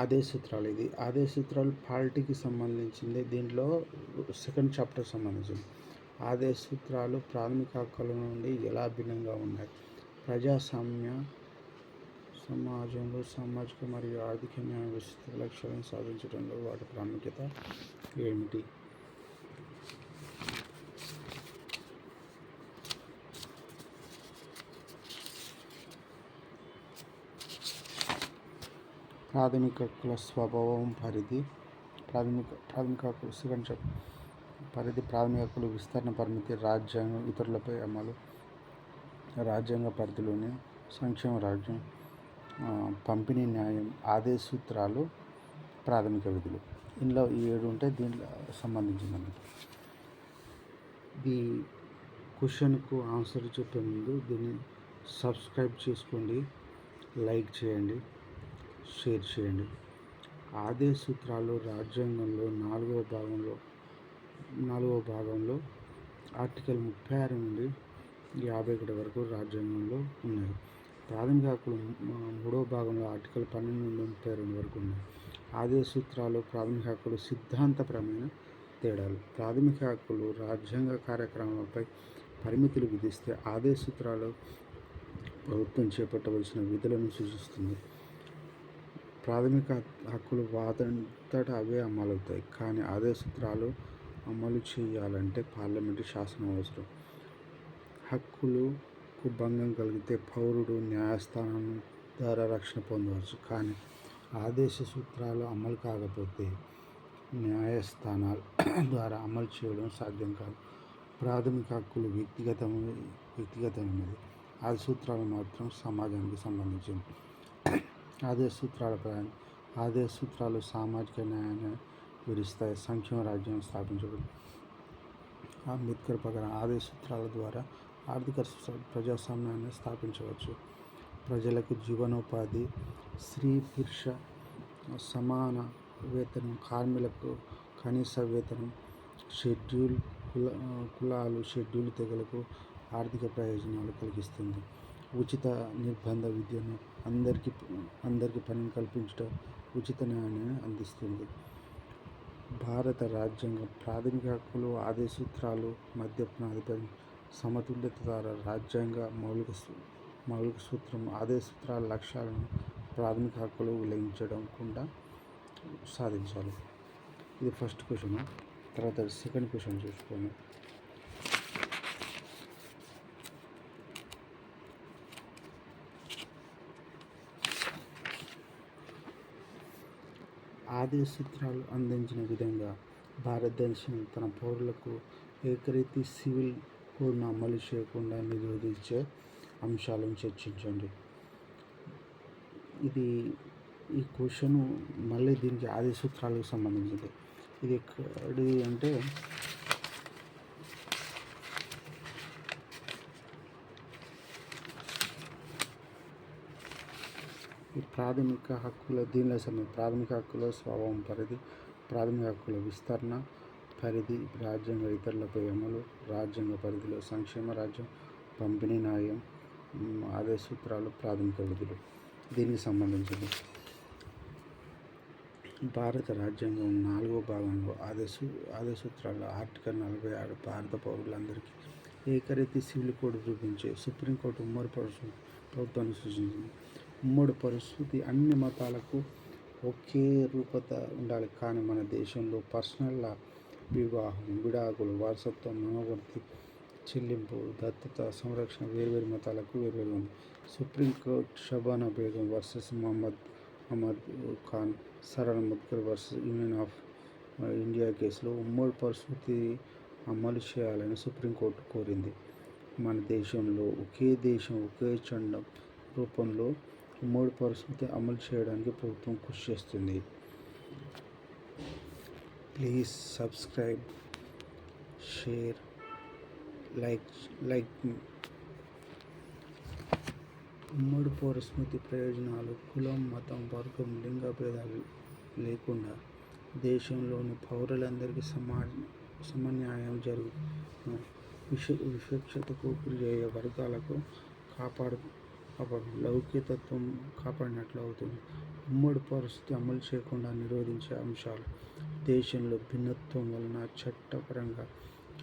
ఆదేశ సూత్రాలు ఇది. ఆదేశ సూత్రాలు పాలిటీకి సంబంధించింది. దీంట్లో సెకండ్ చాప్టర్ సంబంధించింది. ఆదేశ సూత్రాలు ప్రాథమిక హక్కుల నుండి ఎలా భిన్నంగా ఉన్నాయి? ప్రజాస్వామ్య సమాజంలో సామాజిక మరియు ఆర్థిక న్యాయ వ్యవస్థ లక్ష్యాలను సాధించడంలో వాటి ప్రాముఖ్యత ఏమిటి? ప్రాథమిక హక్కుల స్వభావం పరిధి ప్రాథమిక ప్రాథమిక హక్కులు సెకండ్ పరిధి ప్రాథమిక హక్కులు విస్తరణ పరిమితి రాజ్యాంగం ఇతరులపై అమలు రాజ్యాంగ పరిధిలోని సంక్షేమ రాజ్యం పంపిణీ న్యాయం ఆదేశ సూత్రాలు ప్రాథమిక విధులు. ఇందులో ఈ ఏడు ఉంటాయి దీంట్లో సంబంధించింది అన్నమాట. ఈ క్వశ్చన్కు ఆన్సర్ చెప్పే ముందు దీన్ని సబ్స్క్రైబ్ చేసుకోండి లైక్ చేయండి. షేర్ చేయండి. ఆదేశ సూత్రాలు రాజ్యాంగంలో నాలుగవ భాగంలో నాలుగవ భాగంలో ఆర్టికల్ ముప్పై ఆరు నుండి యాభై ఒకటి వరకు రాజ్యాంగంలో ఉన్నాయి. ప్రాథమిక హక్కులు మూడవ భాగంలో ఆర్టికల్ పన్నెండు నుండి ముప్పై రెండు వరకు ఉన్నాయి. ఆదేశ సూత్రాలు ప్రాథమిక హక్కులు సిద్ధాంతపరమైన తేడాలు. ప్రాథమిక హక్కులు రాజ్యాంగ కార్యక్రమాలపై పరిమితులు విధిస్తే ఆదేశ సూత్రాలు ప్రభుత్వం చేపట్టవలసిన విధులను సూచిస్తుంది. ప్రాథమిక హక్కులు వాదంతటా అవే అమలవుతాయి. కానీ అదే సూత్రాలు అమలు చేయాలంటే పార్లమెంటు శాసనం అవసరం. హక్కులకు భంగం కలిగితే పౌరుడు న్యాయస్థానం ద్వారా రక్షణ పొందవచ్చు. కానీ ఆదేశ సూత్రాలు అమలు కాకపోతే న్యాయస్థానాల ద్వారా అమలు చేయడం సాధ్యం కాదు. ప్రాథమిక హక్కులు వ్యక్తిగతం వ్యక్తిగతమైనది. ఆది సూత్రాలు మాత్రం సమాజానికి సంబంధించినవి. ఆదేశ సూత్రాల ప్రయాణం ఆదేశ సూత్రాలు సామాజిక న్యాయాన్ని వివరిస్తాయి సంక్షేమ రాజ్యం స్థాపించబడి అంబేద్కర్ ప్రకారం ఆదేశ సూత్రాల ద్వారా ఆర్థిక ప్రజాస్వామ్యాన్ని స్థాపించవచ్చు. ప్రజలకు జీవనోపాధి స్త్రీ పురుష సమాన వేతనం కార్మికులకు కనీస వేతనం షెడ్యూల్ కుల కులాలు షెడ్యూల్ తెగలకు ఆర్థిక ప్రయోజనాలు కలిగిస్తుంది. ఉచిత నిర్బంధ విద్యను అందరికీ అందరికీ పనిని కల్పించడం ఉచిత న్యాయాన్ని అందిస్తుంది. భారత రాజ్యాంగం ప్రాథమిక హక్కులు ఆదేశ సూత్రాలు మధ్య ప్రాతిపదిక సమతుల్యత ద్వారా రాజ్యాంగ మౌలిక మౌలిక సూత్రం ఆదేశ సూత్రాల లక్ష్యాలను ప్రాథమిక హక్కులు ఉల్లంఘించకుండా సాధించాలి. ఇది ఫస్ట్ క్వశ్చన్ తర్వాత సెకండ్ క్వశ్చన్ చూసుకోండి ఆదేశిత్రాలు అందించిన విధంగా భారతదేశం తన పౌరులకు ఏకరీతి సివిల్ కోడ్ను అమలు చేయకుండా నిరోధించే అంశాలను చర్చించండి. ఇది ఈ క్వశ్చన్ మళ్ళీ దీనికి ఆదేశ సూత్రాలకు సంబంధించింది. ఇది ఎక్కడి అంటే ఈ ప్రాథమిక హక్కుల దీనిలో సమయం ప్రాథమిక హక్కుల స్వభావం పరిధి ప్రాథమిక హక్కుల విస్తరణ పరిధి రాజ్యాంగ ఇతరులపై అమలు రాజ్యాంగ పరిధిలో సంక్షేమ రాజ్యం పంపిణీ న్యాయం అదే సూత్రాలు ప్రాథమిక విధులు. దీనికి సంబంధించింది. భారత రాజ్యాంగం నాలుగో భాగంలో ఆదేశ ఆదేశ సూత్రాలు ఆర్టికల్ నలభై ఆరు భారత పౌరులందరికీ ఏకరీతి సివిల్ కోడ్ చూపించే సుప్రీంకోర్టు ఉమ్మడి ప్రభుత్వాన్ని సూచించింది. ఉమ్మడి పరిస్థితి అన్ని మతాలకు ఒకే రూపత ఉండాలి. కానీ మన దేశంలో పర్సనల్ వివాహం విడాకులు వారసత్వం మనోవర్తి చెల్లింపు దత్తత సంరక్షణ వేర్వేరు మతాలకు వేర్వేరు ఉంది. Supreme Court Shabana Begum versus Mohammad Ahmad Khan Sarla Mudgal versus union of India కేసులో ఉమ్మడి పరిస్థితి అమలు చేయాలని సుప్రీంకోర్టు కోరింది. మన దేశంలో ఒకే దేశం ఒకే చండం రూపంలో ఉమ్మడి పరిస్థితి అమలు చేయడానికి ప్రభుత్వం కృషి చేస్తుంది. Please subscribe share like like. ఉమ్మడి పౌరస్మృతి ప్రయోజనాలు కులం మతం వర్గం లింగ భేదాలు లేకుండా దేశంలోని పౌరులందరికీ సమా సమన్యాయం జరుగు విష వివక్షతకు గురయ్యే వర్గాలకు కాపాడు ఒక లౌకికతత్వం కాపాడినట్లు అవుతుంది. ఉమ్మడి పరిస్థితి అమలు చేయకుండా నిరోధించే అంశాలు దేశంలో భిన్నత్వం వలన చట్టపరంగా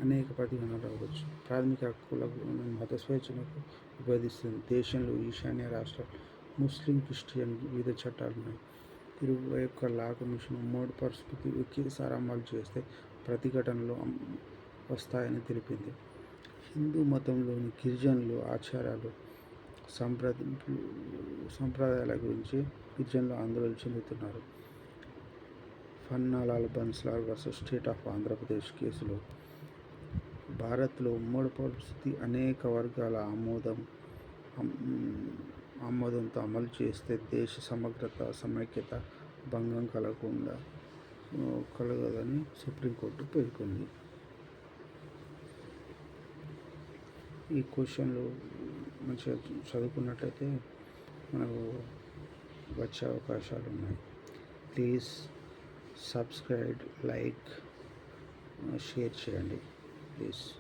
అనేక ప్రతిఘటనలు రావచ్చు. ప్రాథమిక హక్కులకు మత స్వేచ్ఛలకు విభేదిస్తుంది దేశంలో ఈశాన్య రాష్ట్రాలు ముస్లిం క్రిస్టియన్ వివిధ చట్టాలు ఉన్నాయి. ఇరవై ఒక్క లా కమిషన్ ఉమ్మడి పరిస్థితి ఒకేసారి అమలు చేస్తే ప్రతిఘటనలు వస్తాయని తెలిపింది. హిందూ మతంలోని గిరిజనులు ఆచారాలు సంప్రదింపులు సంప్రదాయాల గురించి గిరిజనులు ఆందోళన చెందుతున్నారు. Pannalal Bansilal versus state of Andhra Pradesh కేసులో భారత్లో ఉమ్మడి పరిస్థితి అనేక వర్గాల ఆమోదం ఆమోదంతో అమలు చేస్తే దేశ సమగ్రత సమైక్యత భంగం కలగకుండా కలగదని సుప్రీంకోర్టు పేర్కొంది. ఈ క్వశ్చన్లు మంచిగా చదువుకున్నట్లయితే మనకు వచ్చే అవకాశాలు ఉన్నాయి. ప్లీజ్ సబ్స్క్రైబ్ లైక్ షేర్ చేయండి. ప్లీజ్